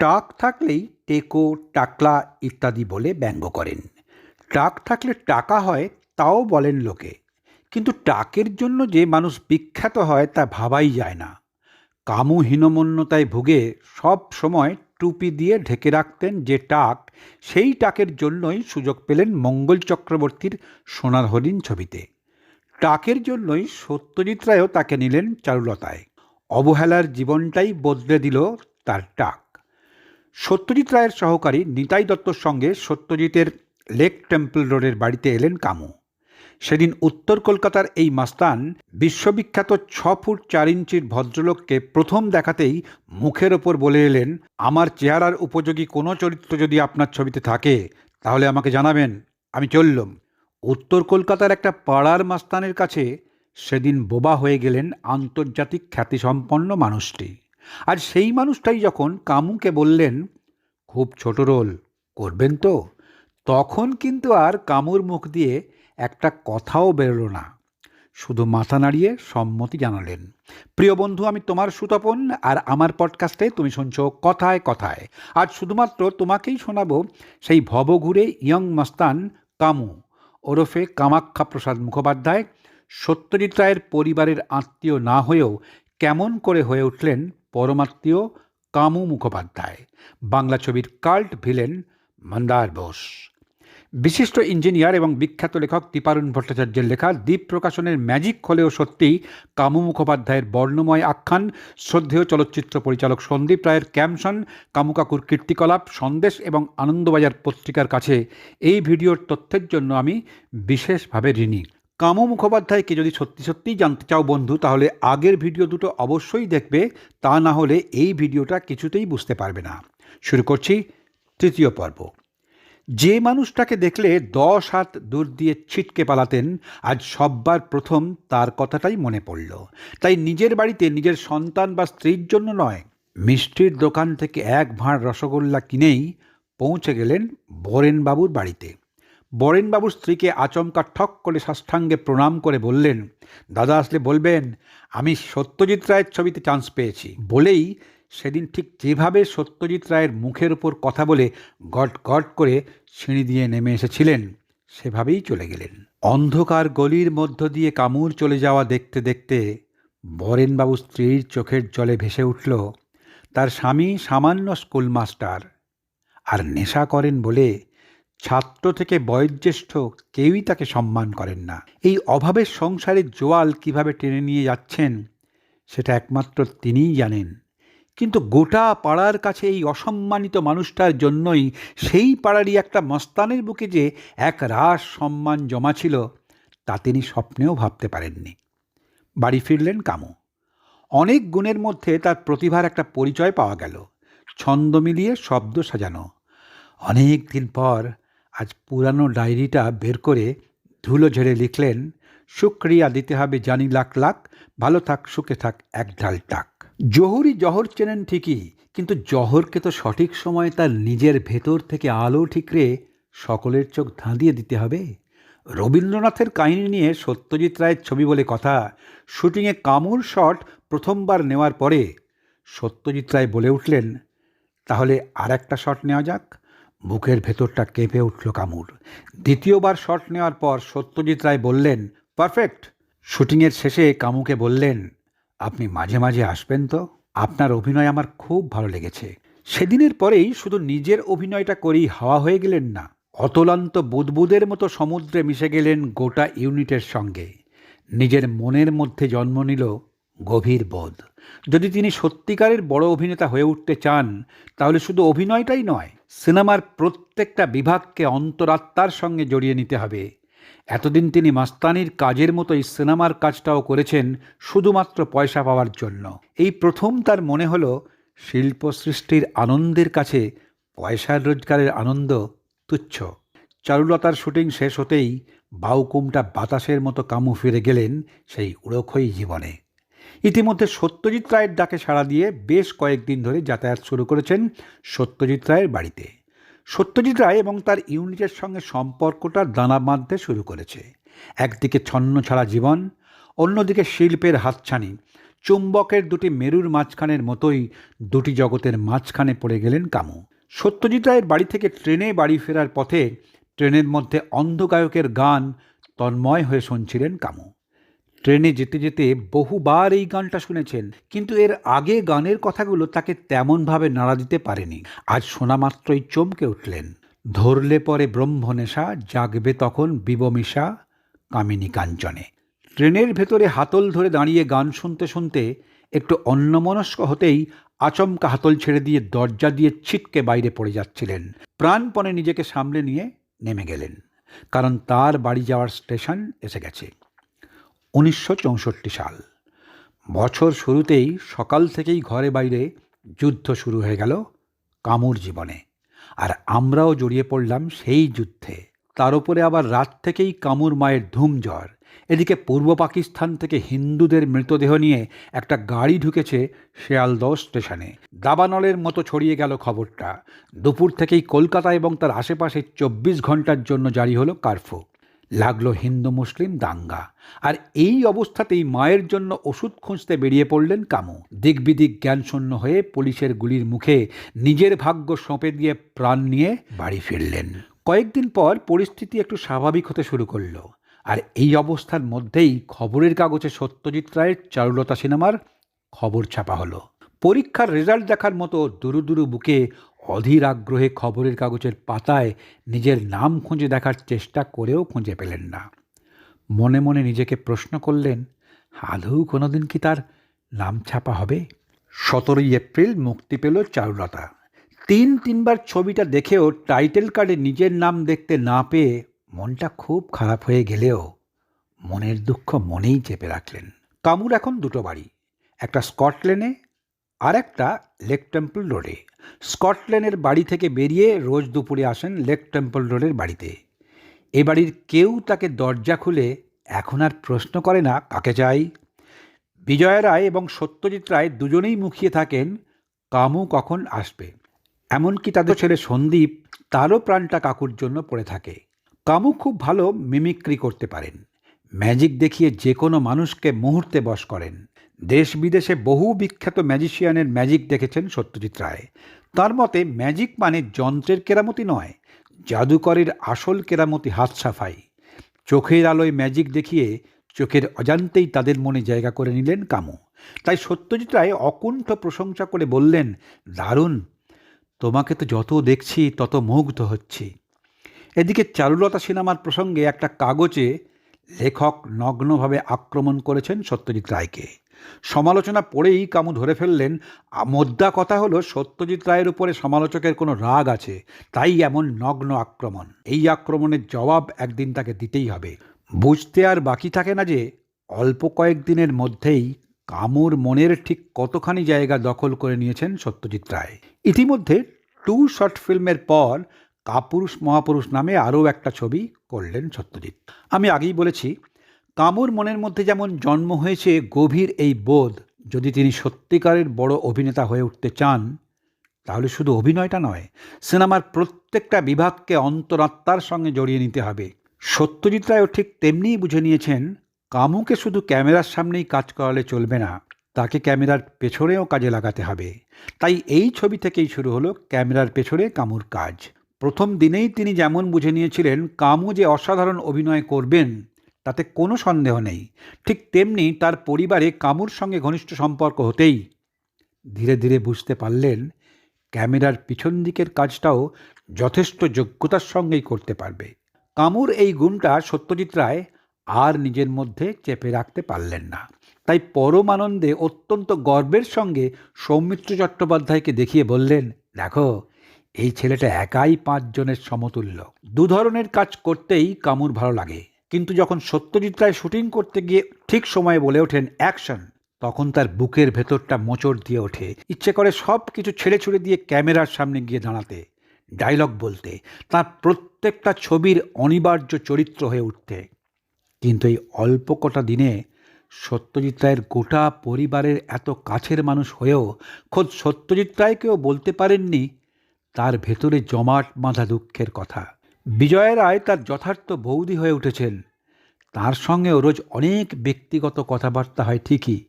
টাক থাকলেই টেকো, টাকলা ইত্যাদি বলে ব্যঙ্গ করেন। টাক থাকলে টাকা হয়, তাও বলেন লোকে। কিন্তু টাকের জন্য যে মানুষ বিখ্যাত হয় তা ভাবাই যায় না। কামু হীনমন্যতায় ভুগে সব সময় টুপি দিয়ে ঢেকে রাখতেন যে টাক সেই টাকের জন্যই সুযোগ পেলেন মঙ্গল চক্রবর্তীর সোনার হরিণ ছবিতে। টাকের জন্যই সত্যজিৎ রায়ও তাকে নিলেন চারুলতায়। অবহেলার জীবনটাই বদলে দিল তার টাক সত্যজিৎ রায়ের সহকারী নিতাই দত্তর সঙ্গে সত্যজিতের লেক টেম্পল রোডের বাড়িতে এলেন কামু। সেদিন উত্তর কলকাতার এই মাস্তান বিশ্ববিখ্যাত ছ ফুট চার ইঞ্চির ভদ্রলোককে প্রথম দেখাতেই মুখের ওপর বলে এলেন, আমার চেহারার উপযোগী কোনো চরিত্র যদি আপনার ছবিতে থাকে, তাহলে আমাকে জানাবেন, আমি চললুম। উত্তর কলকাতার একটা পাড়ার মাস্তানের কাছে সেদিন বোবা হয়ে গেলেন আন্তর্জাতিক খ্যাতিসম্পন্ন মানুষটি। আর সেই মানুষটাই যখন কামুকে বললেন, খুব ছোট রোল, করবেন তো? তখন কিন্তু আর কামুর মুখ দিয়ে একটা কথাও বেরোলো না। শুধু মাথা নাড়িয়ে সম্মতি জানালেন, প্রিয় বন্ধু, আমি তোমার সুতপন আর আমার পডকাস্টে তুমি শুনছো কথায় কথায়। আজ শুধুমাত্র তোমাকেই শোনাবো সেই ভবঘুরে ইয়ং মাস্তান কামু, ওরফে কামাখ্যা প্রসাদ মুখোপাধ্যায়। সত্যজিৎ রায়ের পরিবারের আত্মীয় না হয়েও কেমন করে হয়ে উঠলেন পরমাত্মীয় কামু মুখোপাধ্যায়। বাংলা ছবির কাল্ট ভিলেন মন্দার বোস। বিশিষ্ট ইঞ্জিনিয়ার এবং বিখ্যাত লেখক দীপারুণ ভট্টাচার্যের লেখা দ্বীপ প্রকাশনের ম্যাজিক হলেও সত্যি কামু মুখোপাধ্যায়ের বর্ণময় আখ্যান, শ্রদ্ধেয় চলচ্চিত্র পরিচালক সন্দীপ রায়ের ক্যামশন কামু কাকুর কীর্তিকলাপ, সন্দেশ এবং আনন্দবাজার পত্রিকার কাছে এই ভিডিওর তথ্যের জন্য আমি বিশেষভাবে ঋণী। কামু মুখোপাধ্যায়কে যদি সত্যি সত্যিই জানতে চাও বন্ধু, তাহলে আগের ভিডিও দুটো অবশ্যই দেখবে, তা না হলে এই ভিডিওটা কিছুতেই বুঝতে পারবে না। শুরু করছি তৃতীয় পর্ব। যে মানুষটাকে দেখলে দশ হাত দূর দিয়ে ছিটকে পালাতেন, আজ সববার প্রথম তার কথাটাই মনে পড়ল। তাই নিজের বাড়িতে নিজের সন্তান বা স্ত্রীর জন্য নয়, মিষ্টির দোকান থেকে এক ভাঁড় রসগোল্লা কিনেই পৌঁছে গেলেন বরেনবাবুর বাড়িতে। বরেনবাবুর স্ত্রীকে আচমকা ঠক করে সাষ্টাঙ্গে প্রণাম করে বললেন, দাদা আসলে বলবেন, আমি সত্যজিৎ রায়ের ছবিতে চান্স পেয়েছি। বলেই সেদিন ঠিক যেভাবে সত্যজিৎ রায়ের মুখের উপর কথা বলে গট গট করে সিঁড়ি দিয়ে নেমে এসেছিলেন, সেভাবেই চলে গেলেন। অন্ধকার গলির মধ্য দিয়ে কামুর চলে যাওয়া দেখতে দেখতে বরেনবাবু স্ত্রীর চোখের জলে ভেসে উঠল, তার স্বামী সামান্য স্কুল মাস্টার আর নেশা করেন বলে ছাত্র থেকে বয়োজ্যেষ্ঠ কেউই তাকে সম্মান করেন না। এই অভাবের সংসারের জোয়াল কীভাবে টেনে নিয়ে যাচ্ছেন, সেটা একমাত্র তিনিই জানেন। কিন্তু গোটা পাড়ার কাছে এই অসম্মানিত মানুষটার জন্যই সেই পাড়ারই একটা মস্তানের বুকে যে এক রাস সম্মান জমা ছিল, তা তিনি স্বপ্নেও ভাবতে পারেননি। বাড়ি ফিরলেন কামু। অনেক গুণের মধ্যে তার প্রতিভার একটা পরিচয় পাওয়া গেল। ছন্দ মিলিয়ে শব্দ সাজানো। অনেক দিন পর আজ পুরানো ডায়েরিটা বের করে ধুলো ঝেড়ে লিখলেন, শুক্রিয়া দিতে হবে জানি লাখ লাখ, ভালো থাক, সুখে থাক, এক ঢাল টাক। জহরই জহর চেনেন ঠিকই, কিন্তু জহরকে তো সঠিক সময়ে তার নিজের ভেতর থেকে আলো ঠিকরে সকলের চোখ ধাঁধিয়ে দিতে হবে। রবীন্দ্রনাথের কাহিনী নিয়ে সত্যজিৎ রায়ের ছবি বলে কথা, শুটিংয়ে কামুর শট প্রথমবার নেওয়ার পরে সত্যজিৎ রায় বলে উঠলেন, তাহলে আর একটা শট নেওয়া যাক। বুকের ভেতরটা কেঁপে উঠল কামুর। দ্বিতীয়বার শট নেওয়ার পর সত্যজিৎ রায় বললেন, পারফেক্ট। শুটিংয়ের শেষে কামুকে বললেন, আপনি মাঝে মাঝে আসবেন তো? আপনার অভিনয় আমার খুব ভালো লেগেছে। সেদিনের পরেই শুধু নিজের অভিনয়টা করেই হাওয়া হয়ে গেলেন না, অতলান্ত বুদবুদের মতো সমুদ্রে মিশে গেলেন গোটা ইউনিটের সঙ্গে। নিজের মনের মধ্যে জন্ম নিল গভীর বোধ। যদি তিনি সত্যিকারের বড় অভিনেতা হয়ে উঠতে চান, তাহলে শুধু অভিনয়টাই নয় সিনেমার প্রত্যেকটা বিভাগকে অন্তরাত্মার সঙ্গে জড়িয়ে নিতে হবে। এতদিন তিনি মাস্তানির কাজের মতোই সিনেমার কাজটাও করেছেন শুধুমাত্র পয়সা পাওয়ার জন্য। এই প্রথম তার মনে হলো, শিল্প সৃষ্টির আনন্দের কাছে পয়সার রোজগারের আনন্দ তুচ্ছ। চারুলতার শুটিং শেষ হতেই বাউকুমটা বাতাসের মতো কামু ফিরে গেলেন সেই উড়োখই জীবনে। ইতিমধ্যে সত্যজিৎ রায়ের ডাকে সাড়া দিয়ে বেশ কয়েকদিন ধরে যাতায়াত শুরু করেছেন সত্যজিৎ রায়ের বাড়িতে। সত্যজিৎ রায় এবং তার ইউনিটের সঙ্গে সম্পর্কটা দানা বাঁধতে শুরু করেছে। একদিকে ছন্ন ছাড়া জীবন, অন্যদিকে শিল্পের হাতছানি। চুম্বকের দুটি মেরুর মাঝখানের মতোই দুটি জগতের মাঝখানে পড়ে গেলেন কামু। সত্যজিৎ রায়ের বাড়ি থেকে ট্রেনে বাড়ি ফেরার পথে ট্রেনের মধ্যে অন্ধগায়কের গান তন্ময় হয়ে শুনছিলেন কামু। ট্রেনে যেতে যেতে বহুবার এই গানটা শুনেছেন, কিন্তু এর আগে গানের কথাগুলো তাকে তেমনভাবে নাড়া দিতে পারেনি। আজ শোনা মাত্রই চমকে উঠলেন। ধরলে পরে ব্রহ্মনেশা, জাগবে তখন বিবমিশা, কামিনী কাঞ্চনে। ট্রেনের ভেতরে হাতল ধরে দাঁড়িয়ে গান শুনতে শুনতে একটু অন্যমনস্ক হতেই আচমকা হাতল ছেড়ে দিয়ে দরজা দিয়ে ছিটকে বাইরে পড়ে যাচ্ছিলেন। প্রাণপণে নিজেকে সামলে নিয়ে নেমে গেলেন, কারণ তার বাড়ি যাওয়ার স্টেশন এসে গেছে। উনিশশো চৌষট্টি সাল। বছর শুরুতেই সকাল থেকেই ঘরে বাইরে যুদ্ধ শুরু হয়ে গেল কামুর জীবনে। আর আমরাও জড়িয়ে পড়লাম সেই যুদ্ধে। তার উপরে আবার রাত থেকেই কামুর মায়ের ধুম জ্বর এদিকে পূর্ব পাকিস্তান থেকে হিন্দুদের মৃতদেহ নিয়ে একটা গাড়ি ঢুকেছে শেয়ালদহ স্টেশনে। দাবানলের মতো ছড়িয়ে গেল খবরটা। দুপুর থেকেই কলকাতা এবং তার আশেপাশে চব্বিশ ঘণ্টার জন্য জারি হলো কারফু। লাগল হিন্দু মুসলিম দাঙ্গা। আর এই অবস্থাতেই মায়ের জন্য ওষুধ খুঁজতে বেরিয়ে পড়লেন কামু। দিকবিদিক জ্ঞানশূন্য হয়ে পুলিশের গুলির মুখে নিজের ভাগ্য সঁপে দিয়ে প্রাণ নিয়ে বাড়ি ফিরলেন। কয়েকদিন পর পরিস্থিতি একটু স্বাভাবিক হতে শুরু করল। আর এই অবস্থার মধ্যেই খবরের কাগজে সত্যজিৎ রায়ের চারুলতা সিনেমার খবর ছাপা হলো। পরীক্ষার রেজাল্ট দেখার মতো দুরু দুরু বুকে অধীর আগ্রহে খবরের কাগজের পাতায় নিজের নাম খুঁজে দেখার চেষ্টা করেও খুঁজে পেলেন না। মনে মনে নিজেকে প্রশ্ন করলেন, আদৌ কোনোদিন কি তার নাম ছাপা হবে? সতেরোই এপ্রিল মুক্তি পেল চারুলতা। তিন তিনবার ছবিটা দেখেও টাইটেল কার্ডে নিজের নাম দেখতে না পেয়ে মনটা খুব খারাপ হয়ে গেলেও মনের দুঃখ মনেই চেপে রাখলেন। কামুর এখন দুটো বাড়ি, একটা স্কটল্যান্ডে আর একটা লেক টেম্পল রোডে। স্কটল্যান্ডের বাড়ি থেকে বেরিয়ে রোজ দুপুরে আসেন লেক টেম্পল রোডের বাড়িতে। এ বাড়ির কেউ তাকে দরজা খুলে এখন আর প্রশ্ন করে না কাকে চাই। বিজয় রায় এবং সত্যজিৎ রায় দুজনেই মুখিয়ে থাকেন, কামু কখন আসবে? এমনকি তাদের ছেলে সন্দীপ তারও প্রাণটা কাকুর জন্য পড়ে থাকে। কামু খুব ভালো মিমিক্রি করতে পারেন। ম্যাজিক দেখিয়ে যে কোনো মানুষকে মুহূর্তে বশ করেন। দেশ বিদেশে বহু বিখ্যাত ম্যাজিশিয়ানের ম্যাজিক দেখেছেন সত্যজিৎ রায়। তার মতে, ম্যাজিক মানে যন্ত্রের কেরামতি নয়, জাদুকরের আসল কেরামতি হাত সাফাই চোখের আলোয় ম্যাজিক দেখিয়ে চোখের অজান্তেই তাদের মনে জায়গা করে নিলেন কামু। তাই সত্যজিৎ রায় অকুণ্ঠ প্রশংসা করে বললেন, দারুণ, তোমাকে তো যত দেখছি তত মুগ্ধ হচ্ছি। এদিকে চারুলতা সিনেমার প্রসঙ্গে একটা কাগজে লেখক নগ্নভাবে আক্রমণ করেছেন সত্যজিৎ রায়কে। সমালোচনা পড়েই কামু ধরে ফেললেন, মোদ্দা কথা হলো সত্যজিৎ রায়ের উপরে সমালোচকের কোনো রাগ আছে, তাই এমন নগ্ন আক্রমণ। এই আক্রমণের জবাব একদিন তাকে দিতেই হবে। বুঝতে আর বাকি থাকে না যে, অল্প কয়েকদিনের মধ্যেই কামুর মনের ঠিক কতখানি জায়গা দখল করে নিয়েছেন সত্যজিৎ রায়। ইতিমধ্যে টু শর্ট ফিল্মের পর কাপুরুষ মহাপুরুষ নামে আরও একটা ছবি করলেন সত্যজিৎ। আমি আগেই বলেছি কামুর মনের মধ্যে যেমন জন্ম হয়েছে গভীর এই বোধ, যদি তিনি সত্যিকারের বড় অভিনেতা হয়ে উঠতে চান, তাহলে শুধু অভিনয়টা নয়, সিনেমার প্রত্যেকটা বিভাগকে অন্তরাত্মার সঙ্গে জড়িয়ে নিতে হবে। সত্যজিৎ রায়ও ঠিক তেমনিই বুঝে নিয়েছেন, কামুকে শুধু ক্যামেরার সামনেই কাজ করালে চলবে না, তাকে ক্যামেরার পেছনেও কাজে লাগাতে হবে। তাই এই ছবি থেকেই শুরু হলো ক্যামেরার পেছনে কামুর কাজ। প্রথম দিনেই তিনি যেমন বুঝে নিয়েছিলেন, কামু যে অসাধারণ অভিনয় করবেন তাতে কোনো সন্দেহ নেই। ঠিক তেমনি তার পরিবারে কামুর সঙ্গে ঘনিষ্ঠ সম্পর্ক হতেই ধীরে ধীরে বুঝতে পারলেন, ক্যামেরার পিছন দিকের কাজটাও যথেষ্ট যোগ্যতার সঙ্গেই করতে পারবে। কামুর এই গুণটা সত্যজিৎ রায় আর নিজের মধ্যে চেপে রাখতে পারলেন না। তাই পরমানন্দে অত্যন্ত গর্বের সঙ্গে সৌমিত্র চট্টোপাধ্যায়কে দেখিয়ে বললেন, দেখো, এই ছেলেটা একাই পাঁচজনের সমতুল্য। দু ধরনের কাজ করতেই কামুর ভালো লাগে। কিন্তু যখন সত্যজিৎ রায় শুটিং করতে গিয়ে ঠিক সময়ে বলে ওঠেন অ্যাকশন, তখন তার বুকের ভেতরটা মোচড় দিয়ে ওঠে। ইচ্ছে করে সব কিছু ছেড়ে ছুড়ে দিয়ে ক্যামেরার সামনে গিয়ে দাঁড়াতে, ডায়লগ বলতে, তার প্রত্যেকটা ছবির অনিবার্য চরিত্র হয়ে উঠতে। কিন্তু এই অল্প কটা দিনে সত্যজিৎ রায়ের গোটা পরিবারের এত কাছের মানুষ হয়েও খোদ সত্যজিৎ রায়কেও বলতে পারেননি তার ভেতরে জমাট বাঁধা দুঃখের কথা। বিজয় রায় তার যথার্থ বৌদি হয়ে উঠেছেন। তার সঙ্গেও রোজ অনেক ব্যক্তিগত কথাবার্তা হয় ঠিকই।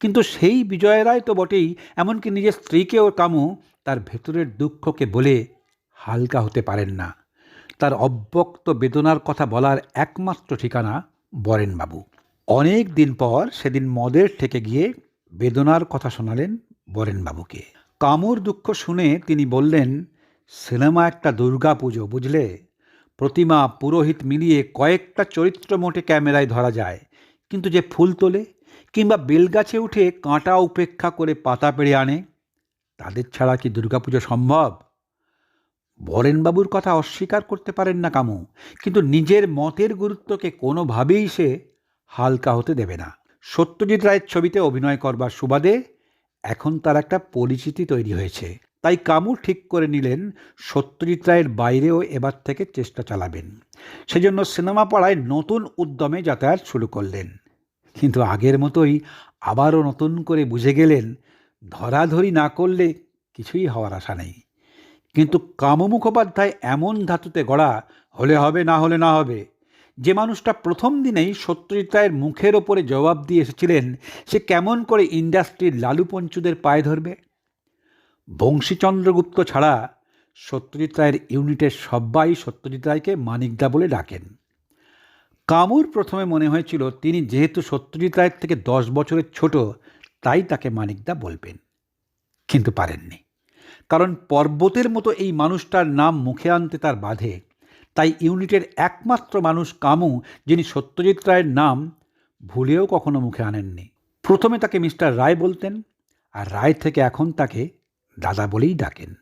কিন্তু সেই বিজয় রায় তো বটেই, এমনকি নিজের স্ত্রীকেও কামু তার ভেতরের দুঃখকে বলে হালকা হতে পারেন না। তার অব্যক্ত বেদনার কথা বলার একমাত্র ঠিকানা বরেনবাবু। অনেক দিন পর সেদিন মদের থেকে গিয়ে বেদনার কথা শোনালেন বরেনবাবুকে। কামুর দুঃখ শুনে তিনি বললেন সিনেমা একটা দুর্গা পুজো, বুঝলে? প্রতিমা, পুরোহিত মিলিয়ে কয়েকটা চরিত্র মোটে ক্যামেরায় ধরা যায়। কিন্তু যে ফুল তোলে, কিংবা বেলগাছে উঠে কাঁটা উপেক্ষা করে পাতা পেড়ে আনে, তাদের ছাড়া কি দুর্গাপুজো সম্ভব? বরেনবাবুর কথা অস্বীকার করতে পারেন না কামু, কিন্তু নিজের মতের গুরুত্বকে কোনোভাবেই সে হালকা হতে দেবে না। সত্যজিৎ রায়ের ছবিতে অভিনয় করবার সুবাদে এখন তার একটা পরিচিতি তৈরি হয়েছে। তাই কামু ঠিক করে নিলেন সত্যজিৎ রায়ের বাইরেও এবার থেকে চেষ্টা চালাবেন। সেজন্য সিনেমা পাড়ায় নতুন উদ্যমে যাতায়াত শুরু করলেন। কিন্তু আগের মতোই আবারও নতুন করে বুঝে গেলেন, ধরাধরি না করলে কিছুই হওয়ার আশা নেই। কিন্তু কামু মুখোপাধ্যায় এমন ধাতুতে গড়া, হলে হবে না হলে না হবে, যে মানুষটা প্রথম দিনেই সত্যজিৎ রায়ের মুখের ওপরে জবাব দিয়ে এসেছিলেন, সে কেমন করে ইন্ডাস্ট্রির লালু পঞ্চুদের পায়ে ধরবে? বংশীচন্দ্রগুপ্ত ছাড়া সত্যজিৎ রায়ের ইউনিটের সবাই সত্যজিৎ রায়কে মানিকদা বলে ডাকেন। কামুর প্রথমে মনে হয়েছিল তিনি যেহেতু সত্যজিৎ রায়ের থেকে দশ বছরের ছোট, তাই তাকে মানিকদা বলবেন। কিন্তু পারেননি। কারণ পর্বতের মতো এই মানুষটার নাম মুখে আনতে তার বাধে। তাই ইউনিটের একমাত্র মানুষ কামু, যিনি সত্যজিৎ রায়ের নাম ভুলেও কখনো মুখে আনেননি। প্রথমে তাকে মিস্টার রায় বলতেন, আর রায় থেকে এখন তাকে দাদা বলেই ডাকেন।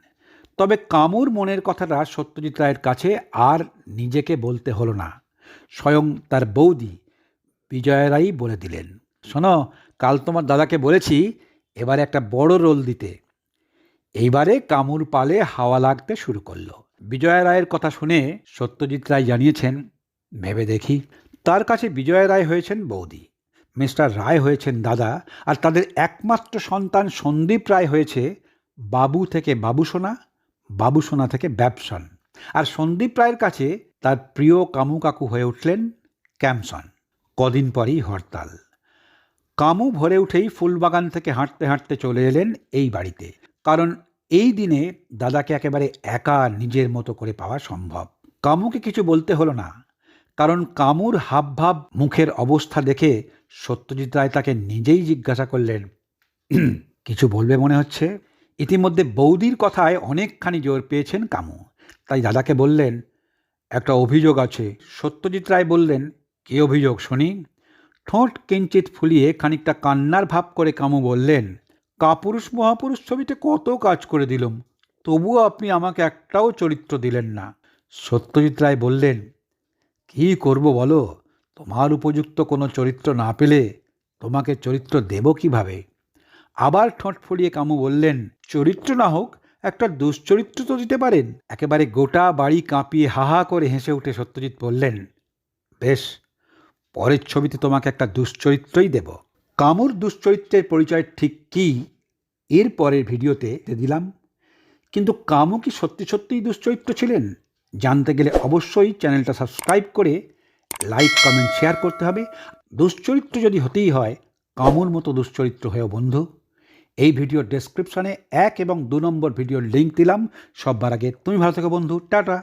তবে কামুর মনের কথাটা সত্যজিৎ রায়ের কাছে আর নিজেকে বলতে হলো না। স্বয়ং তার বৌদি বিজয়া রায়ই বলে দিলেন, শোনো, কাল তোমার দাদাকে বলেছি এবারে একটা বড় রোল দিতে। এইবারে কামুর পালে হাওয়া লাগতে শুরু করল। বিজয়া রায়ের কথা শুনে সত্যজিৎ রায় জানিয়েছেন, ভেবে দেখি, তার কাছে বিজয়া রায় হয়েছেন বৌদি। মিস্টার রায় হয়েছেন দাদা, আর তাদের একমাত্র সন্তান সন্দীপ রায় হয়েছে বাবু থেকে বাবুসোনা বাবুসোনা থেকে ব্যবসন। আর সন্দীপ রায়ের কাছে তার প্রিয় কামু কাকু হয়ে উঠলেন ক্যামসন। কদিন পরই হরতাল। কামু ভরে উঠেই ফুলবাগান থেকে হাঁটতে হাঁটতে চলে এলেন এই বাড়িতে। কারণ এই দিনে দাদাকে একেবারে একা নিজের মতো করে পাওয়া সম্ভব। কামুকে কিছু বলতে হলো না। কারণ কামুর হাবভাব মুখের অবস্থা দেখে সত্যজিৎ রায় তাকে নিজেই জিজ্ঞাসা করলেন কিছু বলবে মনে হচ্ছে? ইতিমধ্যে বৌদির কথায় অনেকখানি জোর পেয়েছেন কামু। তাই দাদাকে বললেন, একটা অভিযোগ আছে। সত্যজিৎ রায় বললেন, কে অভিযোগ শুনি? ঠোঁট কিঞ্চিত ফুলিয়ে খানিকটা কান্নার ভাব করে কামু বললেন, কাপুরুষ মহাপুরুষ ছবিতে কত কাজ করে দিলুম, তবুও আপনি আমাকে একটাও চরিত্র দিলেন না। সত্যজিৎ রায় বললেন, কী করব বলো? তোমার উপযুক্ত কোনো চরিত্র না পেলে তোমাকে চরিত্র দেব কীভাবে? আবার ঠোঁট ফুলিয়ে কামু বললেন চরিত্র না হোক, একটা দুশ্চরিত্র তো দিতে পারেন। একেবারে গোটা বাড়ি কাঁপিয়ে হাহা করে হেসে উঠে সত্যজিৎ বললেন, বেশ, পরের ছবিতে তোমাকে একটা দুশ্চরিত্রই দেব। কামুর দুশ্চরিত্রের পরিচয় ঠিক কী? এর পরের ভিডিওতে দিলাম। কিন্তু কামু কি সত্যি সত্যিই দুশ্চরিত্র ছিলেন? জানতে গেলে অবশ্যই চ্যানেলটা সাবস্ক্রাইব করে লাইক, কমেন্ট, শেয়ার করতে হবে। দুশ্চরিত্র যদি হতেই হয়, কামুর মতো দুশ্চরিত্র হয়েও বন্ধু। এই ভিডিওর ডেসক্রিপশনে এক এবং দু নম্বর ভিডিওর লিঙ্ক দিলাম। সববার আগে তুমি ভালো থেকো বন্ধু। টাটা।